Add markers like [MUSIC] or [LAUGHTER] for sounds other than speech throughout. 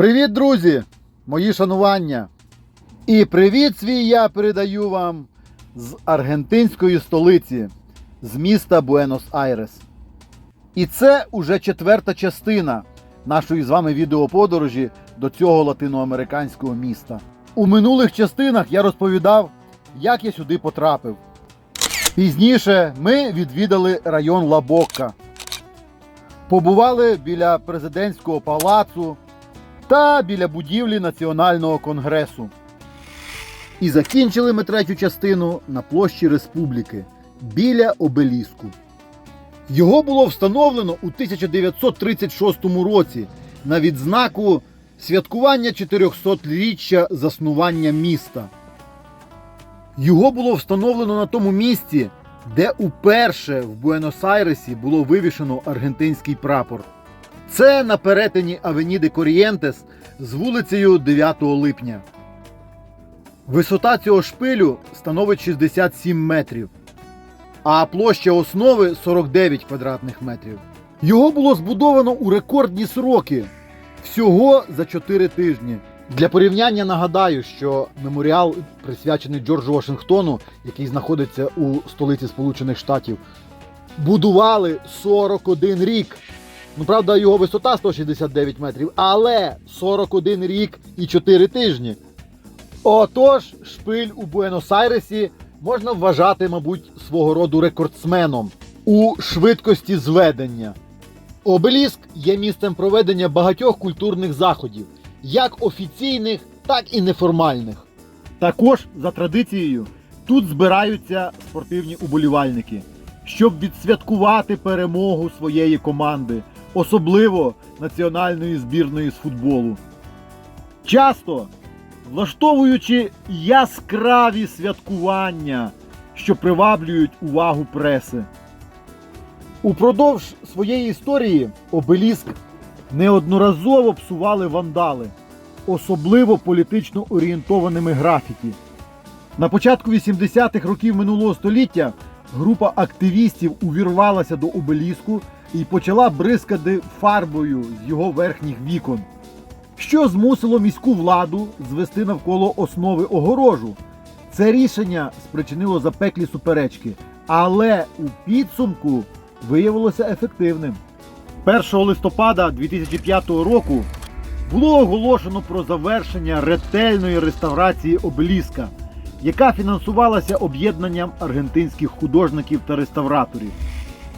Привіт, друзі! Мої шанування! І привіт свій я передаю вам з аргентинської столиці, з міста Буенос-Айрес. І це уже четверта частина нашої з вами відеоподорожі до цього латиноамериканського міста. У минулих частинах я розповідав, як я сюди потрапив. Пізніше ми відвідали район Лабокка, побували біля президентського палацу та біля будівлі Національного конгресу. І закінчили ми третю частину на площі Республіки біля обеліску. Його було встановлено у 1936 році на відзнаку святкування 400-річчя заснування міста. Його було встановлено на тому місці, де уперше в Буенос-Айресі було вивішено аргентинський прапор. Це на перетині Авеніди Корієнтес з вулицею 9 липня. Висота цього шпилю становить 67 метрів, а площа основи 49 квадратних метрів. Його було збудовано у рекордні сроки всього за 4 тижні. Для порівняння нагадаю, що меморіал присвячений Джорджу Вашингтону, який знаходиться у столиці Сполучених Штатів, будували 41 рік. Ну, правда, його висота 169 метрів, але 41 рік і 4 тижні. Отож, шпиль у Буенос-Айресі можна вважати, мабуть, свого роду рекордсменом у швидкості зведення. Обеліск є місцем проведення багатьох культурних заходів, як офіційних, так і неформальних. Також за традицією тут збираються спортивні уболівальники, щоб відсвяткувати перемогу своєї команди, особливо національної збірної з футболу. Часто влаштовуючи яскраві святкування, що приваблюють увагу преси. Упродовж своєї історії обеліск неодноразово псували вандали, особливо політично орієнтованими графіті. На початку 80-х років минулого століття група активістів увірвалася до обеліску і почала бризкати фарбою з його верхніх вікон що змусило міську владу звести навколо основи огорожу. Це рішення спричинило запеклі суперечки, але у підсумку виявилося ефективним. 1 листопада 2005 року було оголошено про завершення ретельної реставрації обеліска, яка фінансувалася об'єднанням аргентинських художників та реставраторів.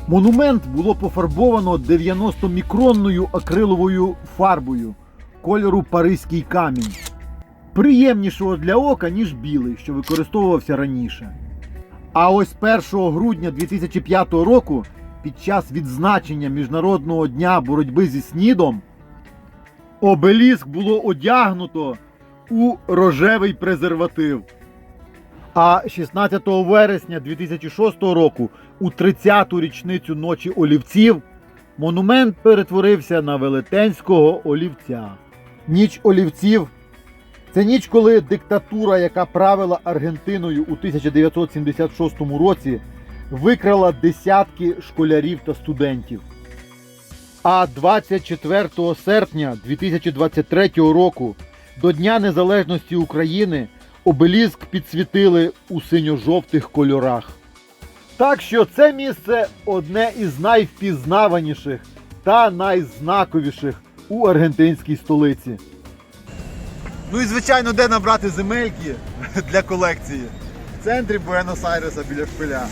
Монумент було пофарбовано 90-мікронною акриловою фарбою кольору Паризький камінь. Приємнішого для ока, ніж білий, що використовувався раніше. А ось 1 грудня 2005 року, під час відзначення Міжнародного дня боротьби зі снідом, обеліск було одягнуто у рожевий презерватив. А 16 вересня 2006 року, у 30-ту річницю ночі олівців, монумент перетворився на велетенського олівця. Ніч олівців це ніч, коли диктатура, яка правила Аргентиною у 1976 році, викрала десятки школярів та студентів. А 24 серпня 2023 року, до Дня Незалежності України, обеліск підсвітили у синьо-жовтих кольорах. Так що це місце одне із найвпізнаваніших та найзнаковіших у аргентинській столиці. Ну і звичайно, де набрати земельки для колекції? В центрі Буенос-Айреса біля шпиля.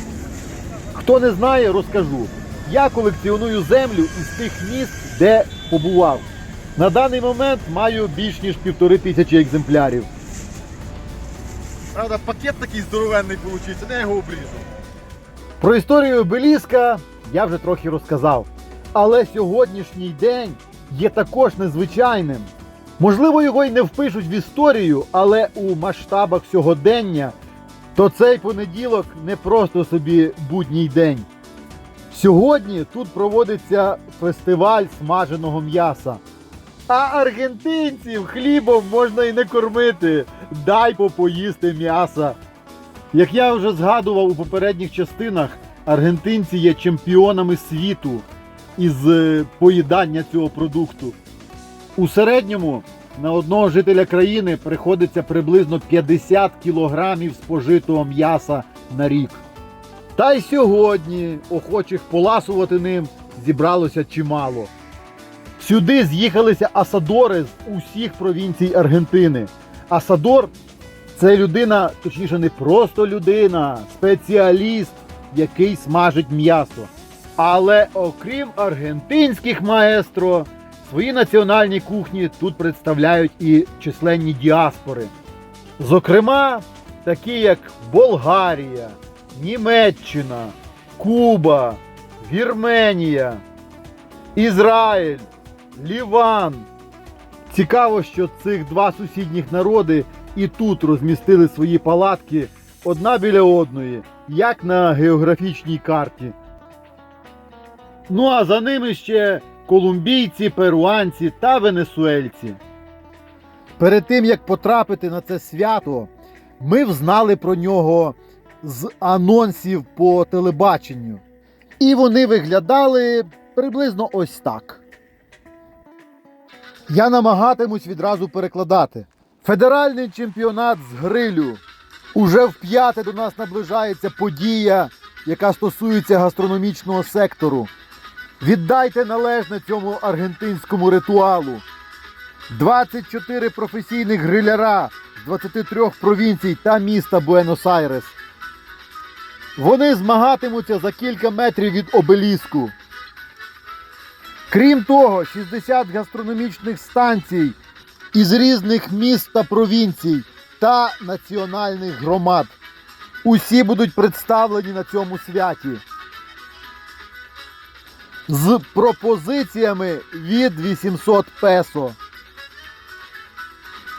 Хто не знає, розкажу. Я колекціоную землю із тих міст, де побував. На даний момент маю більш ніж півтори тисячі екземплярів. Правда, пакет такий здоровенний вийшов, я його обрізав. Про історію обеліска я вже трохи розказав. Але сьогоднішній день є також незвичайним. Можливо, його й не впишуть в історію, але у масштабах сьогодення то цей понеділок не просто собі будній день. Сьогодні тут проводиться фестиваль смаженого м'яса. А аргентинців хлібом можна і не кормити. Дай попоїсти м'яса. Як я вже згадував у попередніх частинах, аргентинці є чемпіонами світу із е, поїдання цього продукту. У середньому на одного жителя країни приходиться приблизно 50 кілограмів спожитого м'яса на рік. Та й сьогодні охочих поласувати ним зібралося чимало. Сюди з'їхалися асадори з усіх провінцій Аргентини. Асадор це людина, точніше, не просто людина, спеціаліст, який смажить м'ясо. Але окрім аргентинських маестро, свої національні кухні тут представляють і численні діаспори. Зокрема, такі як Болгарія, Німеччина, Куба, Вірменія, Ізраїль, Ліван. Цікаво, що цих два сусідніх народи і тут розмістили свої палатки одна біля одної, як на географічній карті. Ну а за ними ще колумбійці, перуанці та венесуельці. Перед тим як потрапити на це свято, ми взнали про нього з анонсів по телебаченню. І вони виглядали приблизно ось так. Я намагатимусь відразу перекладати. Федеральний чемпіонат з грилю. Уже вп'яте до нас наближається подія, яка стосується гастрономічного сектору. Віддайте належне цьому аргентинському ритуалу. 24 професійних гриляра з 23 провінцій та міста Буенос-Айрес. Вони змагатимуться за кілька метрів від обеліску. Крім того, 60 гастрономічних станцій із різних міст та провінцій та національних громад. Усі будуть представлені на цьому святі. З пропозиціями від 800 песо.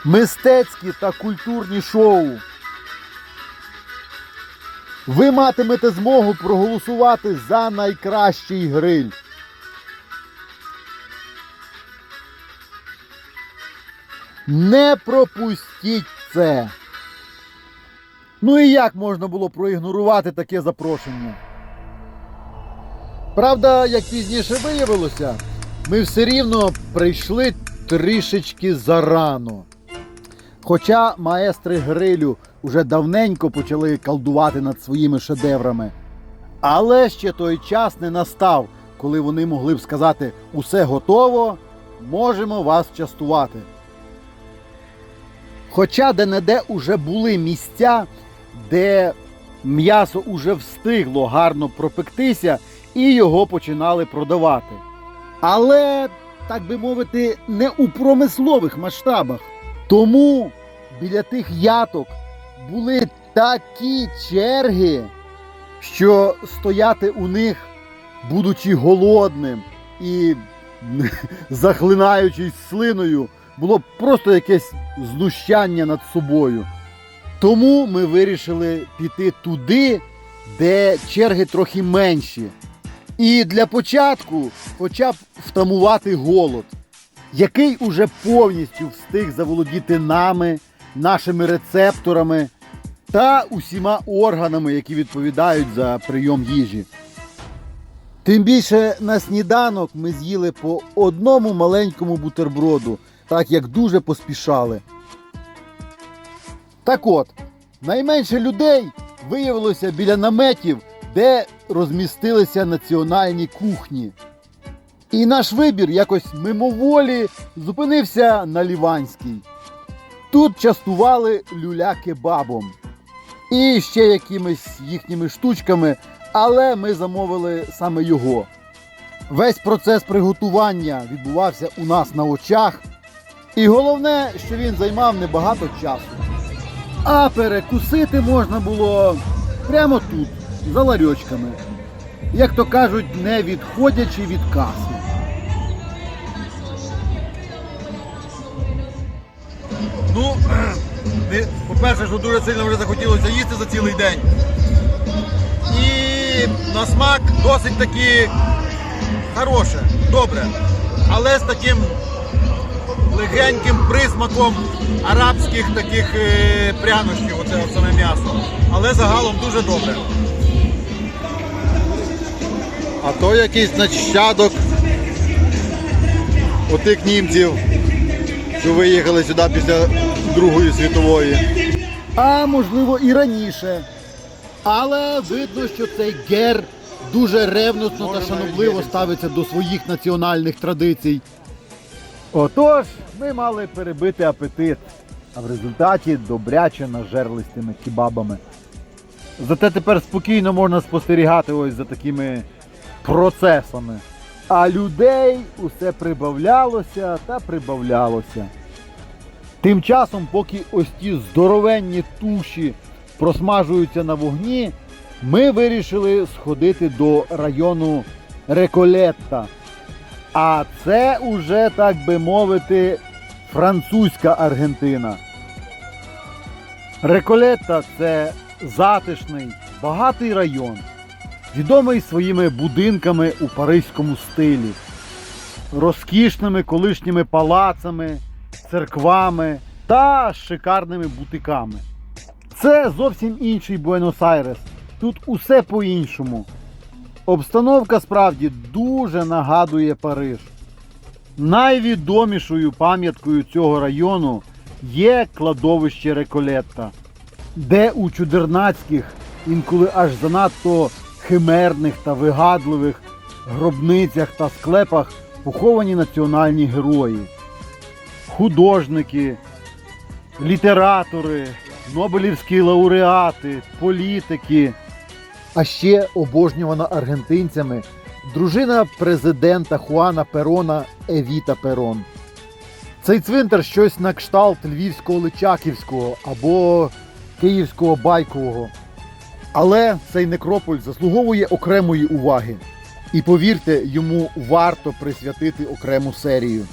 Мистецькі та культурні шоу. Ви матимете змогу проголосувати за найкращий гриль. Не пропустіть це. Ну і як можна було проігнорувати таке запрошення? Правда, як пізніше виявилося, ми все рівно прийшли трішечки зарано. Хоча маестри грилю уже давненько почали колдувати над своїми шедеврами. Але ще той час не настав, коли вони могли б сказати: усе готово, можемо вас частувати. Хоча де-не-де уже були місця, де м'ясо уже встигло гарно пропектися і його починали продавати. Але, так би мовити, не у промислових масштабах. Тому біля тих яток були такі черги, що стояти у них, будучи голодним і [LAUGHS] захлинаючись слиною, було просто якесь знущання над собою. Тому ми вирішили піти туди, де черги трохи менші. І для початку хоча б втамувати голод, який уже повністю встиг заволодіти нами, нашими рецепторами та усіма органами, які відповідають за прийом їжі. Тим більше на сніданок ми з'їли по одному маленькому бутерброду, так як дуже поспішали. Так от, найменше людей виявилося біля наметів, де розмістилися національні кухні. І наш вибір якось мимоволі зупинився на Ліванській. Тут частували люля-кебабом і ще якимись їхніми штучками, але ми замовили саме його. Весь процес приготування відбувався у нас на очах. І головне, що він займав небагато часу. А перекусити можна було прямо тут, за ларьочками. Як то кажуть, не відходячи від каси. Ну, [CLEARS THROAT] по-перше, що дуже сильно вже захотілося їсти за цілий день. І на смак досить таки хороше, добре. Але з таким легеньким присмаком арабських таких е, прянощів, оце от саме м'ясо. Але загалом дуже добре. А то якийсь нащадок отих німців що виїхали сюди після Другої світової. А можливо і раніше. Але видно, що цей гер дуже ревностно та шанобливо ставиться до своїх національних традицій. Отож, ми мали перебити апетит, а в результаті добряче нажерлись тими кебабами. Зате тепер спокійно можна спостерігати ось за такими процесами. А людей усе прибавлялося та прибавлялося. Тим часом, поки ось ті здоровенні туші просмажуються на вогні, ми вирішили сходити до району Реколетта. А це уже, так би мовити, французька Аргентина. Реколетта це затишний, багатий район, відомий своїми будинками у паризькому стилі, розкішними колишніми палацами, церквами та шикарними бутиками. Це зовсім інший Буенос-Айрес. Тут усе по-іншому. Обстановка справді дуже нагадує Париж. Найвідомішою пам'яткою цього району є кладовище Реколетта, де у чудернацьких, інколи аж занадто химерних та вигадливих гробницях та склепах поховані національні герої, художники, літератори, нобелівські лауреати, політики. А ще обожнювана аргентинцями дружина президента Хуана Перона Евіта Перон. Цей цвинтар щось на кшталт Львівського Личаківського або Київського Байкового. Але цей некрополь заслуговує окремої уваги. І повірте, йому варто присвятити окрему серію.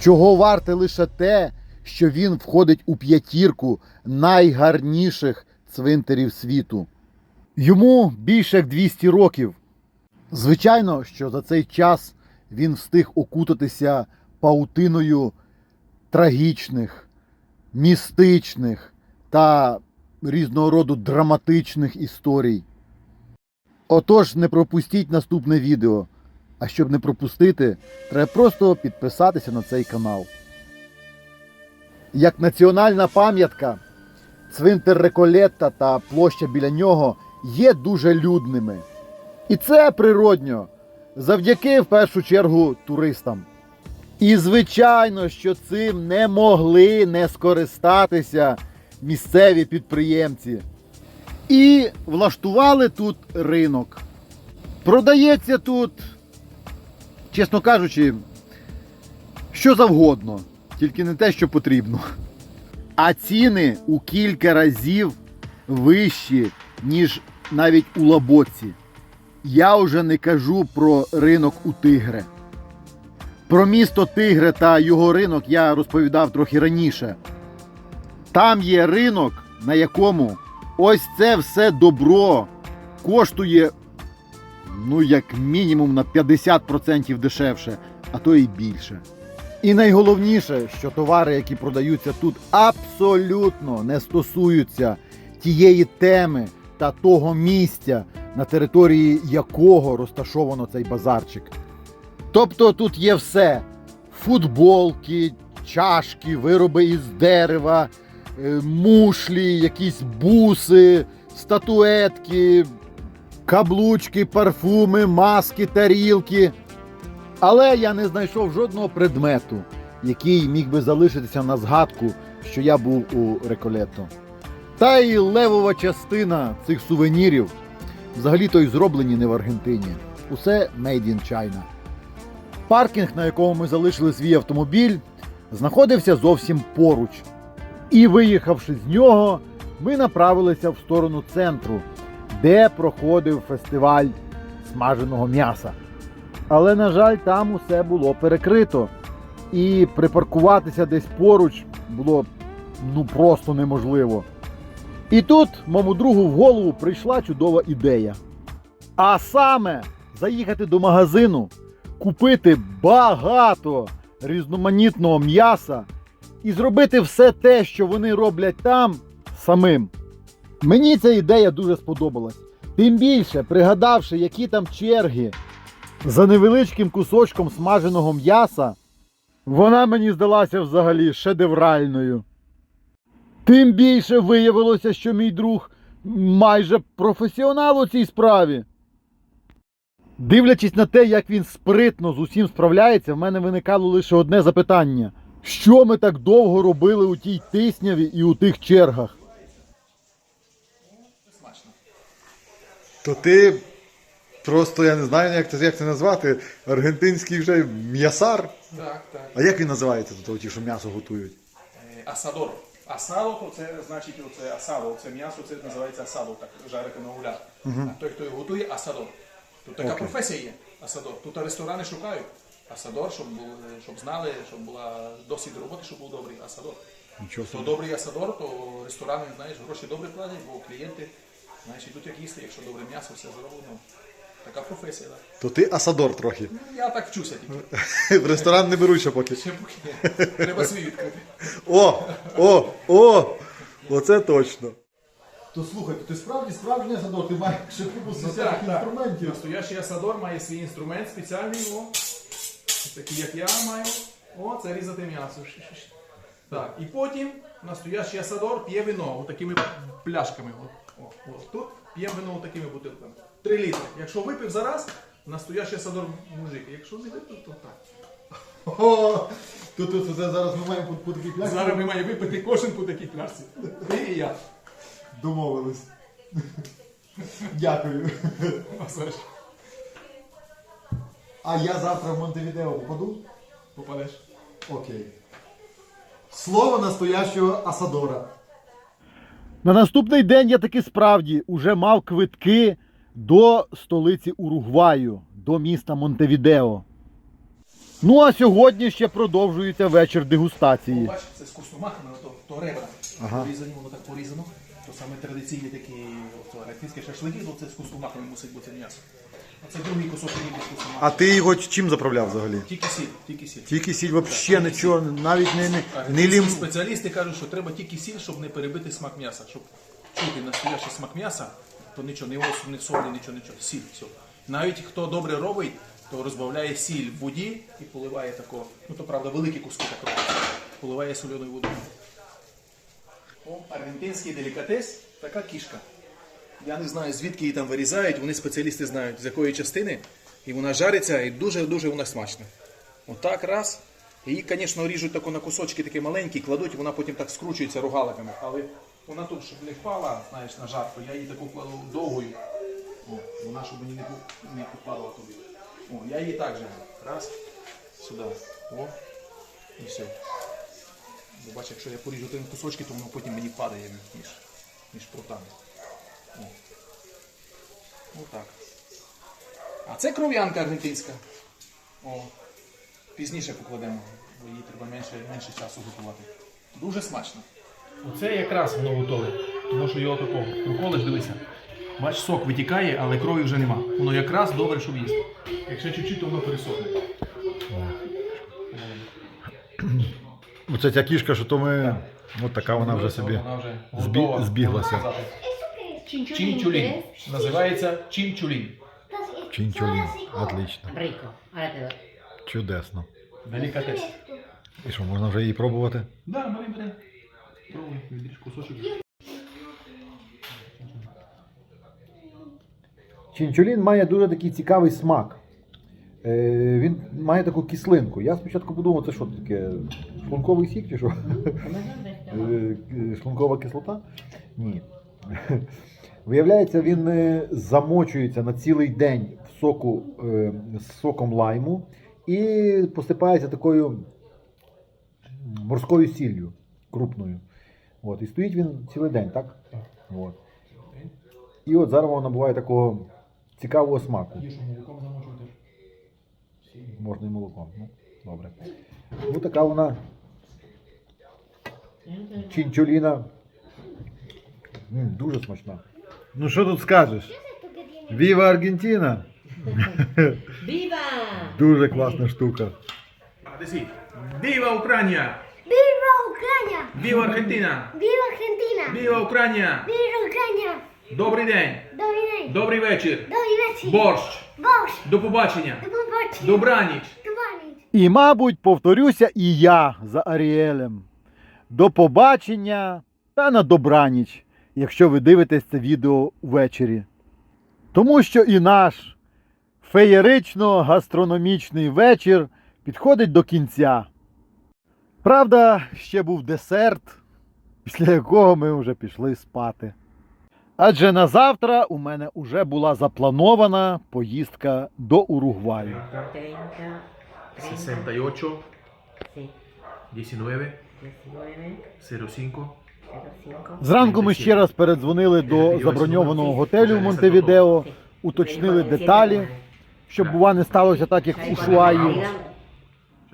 Чого варте лише те, що він входить у п'ятірку найгарніших цвинтарів світу. Йому більше як 200 років. Звичайно, що за цей час він встиг окутатися паутиною трагічних, містичних та різного роду драматичних історій. Отож, не пропустіть наступне відео. А щоб не пропустити, треба просто підписатися на цей канал. Як національна пам'ятка, цвинтар Реколетта та площа біля нього є дуже людними. І це природньо, завдяки в першу чергу туристам. І звичайно, що цим не могли не скористатися місцеві підприємці. І влаштували тут ринок. Продається тут, чесно кажучи, що завгодно, тільки не те, що потрібно. А ціни у кілька разів вищі, ніж навіть у Лабоці. Я вже не кажу про ринок у Тигре. Про місто Тигре та його ринок я розповідав трохи раніше. Там є ринок, на якому ось це все добро коштує, ну, як мінімум на 50% дешевше, а то і більше. І найголовніше, що товари, які продаються тут, абсолютно не стосуються тієї теми та того місця, на території якого розташовано цей базарчик. Тобто тут є все: футболки, чашки, вироби із дерева, е, мушлі, якісь буси, статуетки, каблучки, парфуми, маски, тарілки. Але я не знайшов жодного предмету, який міг би залишитися на згадку, що я був у Реколето. Та й левова частина цих сувенірів взагалі-то й зроблені не в Аргентині. Усе made in China. Паркінг, на якому ми залишили свій автомобіль, знаходився зовсім поруч. І виїхавши з нього, ми направилися в сторону центру, де проходив фестиваль смаженого м'яса. Але, на жаль, там усе було перекрито. І припаркуватися десь поруч було ну просто неможливо. І тут моєму другу в голову прийшла чудова ідея. А саме заїхати до магазину, купити багато різноманітного м'яса і зробити все те, що вони роблять там, самим. Мені ця ідея дуже сподобалась. Тим більше, пригадавши, які там черги за невеличким кусочком смаженого м'яса, Вона мені здалася взагалі шедевральною. Тим більше виявилося, що мій друг майже професіонал у цій справі. Дивлячись на те, як він спритно з усім справляється, в мене виникало лише одне запитання: що ми так довго робили у тій тисняві і у тих чергах? То ти просто, я не знаю, як це, як це назвати, аргентинський вже м'ясар. Так, так. А як він називається тут, ті, що м'ясо готують? Е, Асадор. Асадо, то це значить оце асадо, це м'ясо, це називається асадо, так жарити на углях. А той, хто його готує, асадор. Тут така професія є. Асадор. Тут ресторани шукають. Асадор, щоб, були, щоб знали, щоб була досвід роботи, щоб був добрий асадор. Нічого Хто собі. добрий асадор, то ресторани, знаєш, гроші добре платять, бо клієнти, знаєш, йдуть як їсти, якщо добре м'ясо, все зроблено. Така професія, так. То ти асадор трохи. Ну, Я так вчуся тільки. [LAUGHS] В ресторан не беруть ще поки. Ще поки. Треба свій відкрити. О! О! О! Оце точно. То слухай, ти справді справжній садок, ти маєш ще купу Ну, так, так. Настоящий асадор має свій інструмент спеціальний, о. Такий, як я маю. О, це різати м'ясо. Так, і потім настоящий асадор п'є вино такими пляшками. О, от тут п'є вино такими бутилками. Три літри. Якщо випив зараз, настоящий асадор мужик. Якщо не випив, то так. О, то, то, то, це зараз ми маємо по, по такій пляшці. Зараз ми маємо випити кожен по такій пляшці. Ти і я. Домовились. Дякую. Василь, А я завтра в Монтевідео попаду? Попадеш. Окей. Слово настоящого Асадора. На наступний день я таки справді уже мав квитки до столиці Уругваю, до міста Монтевідео. Ну а сьогодні ще продовжується вечір дегустації. Бачиш, це з кустомахами, то, то ребра. Порізані, воно так порізано. То саме традиційні такі архівські шашлики, то це з кустомахами мусить бути м'ясо. А це другий кусок рибі з кустомахами. А ти його чим заправляв взагалі? Тільки сіль, тільки сіль. Тільки сіль взагалі нічого, навіть не, не, не лім. спеціалісти кажуть, що треба тільки сіль, щоб не перебити смак м'яса. Щоб чути настоящий смак м'яса, то нічого, не осу, не солі, нічого, нічого. Сіль, все. Навіть хто добре робить, то розбавляє сіль в воді і поливає тако. Ну то правда, великі куски так робить. Поливає соленою водою. О, аргентинський делікатес, така кішка. Я не знаю, звідки її там вирізають, вони спеціалісти знають, з якої частини. І вона жариться і дуже-дуже вона смачна. Отак раз. Її, звісно, ріжуть тако на кусочки такі маленькі, кладуть, і вона потім так скручується рогаликами. Але вона тут, щоб не впала, знаєш, на жарку, я її таку кладу довгою. О, вона, щоб мені не, не попадала туди. О, я її так же. Раз, сюди. О, і все. Бо бачиш, якщо я поріжу тим кусочки, то воно потім мені падає між, між прутами. О. Отак. А це кров'янка аргентинська. О. Пізніше покладемо, бо її треба менше, менше часу готувати. Дуже смачно. Оце якраз воно готове. Тому що його такого проколиш, дивися. Бач, сок витікає, але крові вже нема. Воно якраз добре, щоб їсти. Якщо чуть-чуть, то воно пересохне. Оце ця кішка, що то ми. От така вона вже собі. Вона вже збі- готова, збіглася. ¿ves? Називається чінчулін. Чинчулін. Отлично. Rico. Чудесно. Делікатес. І що, можна вже її пробувати? Да, бери, бери. Пробуй, відріж кусочок. Чинчулін має дуже такий цікавий смак. Е, він має таку кислинку. Я спочатку подумав, це що таке? Шлунковий сік чи що? Е, Шлункова кислота? Ні. Виявляється, він е, замочується на цілий день в соку е, з соком лайму і посипається такою морською сіллю крупною. От, і стоїть він цілий день, так? Так. От. І от зараз воно набуває такого цікавого смаку. Молоком замочувати. Можна і молоком. Ну, добре. Ну така вона чинчуліна. М, дуже смачна. Ну що тут скажеш? Віва Аргентина! ¡Viva! Дуже класна штука. Віва Україна! ¡Viva Аргентина! ¡Viva Argentina! Віва Україна! ¡Viva Ucrania! Добрий день! Добрий день! Добрий вечір! Добрий вечір! Борщ! Борщ! До побачення! До побачення! Добраніч! Добраніч! І, мабуть, повторюся і я за Аріелем. До побачення та на добраніч, якщо ви дивитесь це відео ввечері. Тому що і наш феєрично-гастрономічний вечір підходить до кінця. Правда, ще був десерт, після якого ми вже пішли спати. Адже на завтра у мене вже була запланована поїздка до Уругваю. 30, 68, sí, 19, 19, 05. 05. Зранку ми ще раз передзвонили до заброньованого готелю в Монтевідео, уточнили деталі, щоб бува не сталося так, як у Шуаї.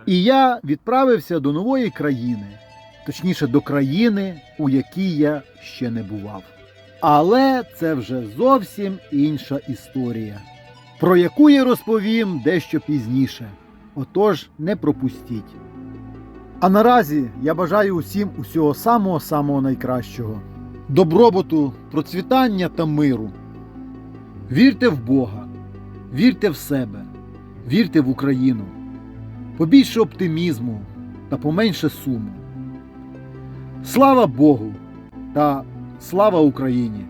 І я відправився до нової країни, точніше до країни, у якій я ще не бував. Але це вже зовсім інша історія, про яку я розповім дещо пізніше. Отож, не пропустіть. А наразі я бажаю усім усього самого самого найкращого: добробуту, процвітання та миру. Вірте в Бога, вірте в себе, вірте в Україну побільше оптимізму та поменше суму. Слава Богу та слава Україні!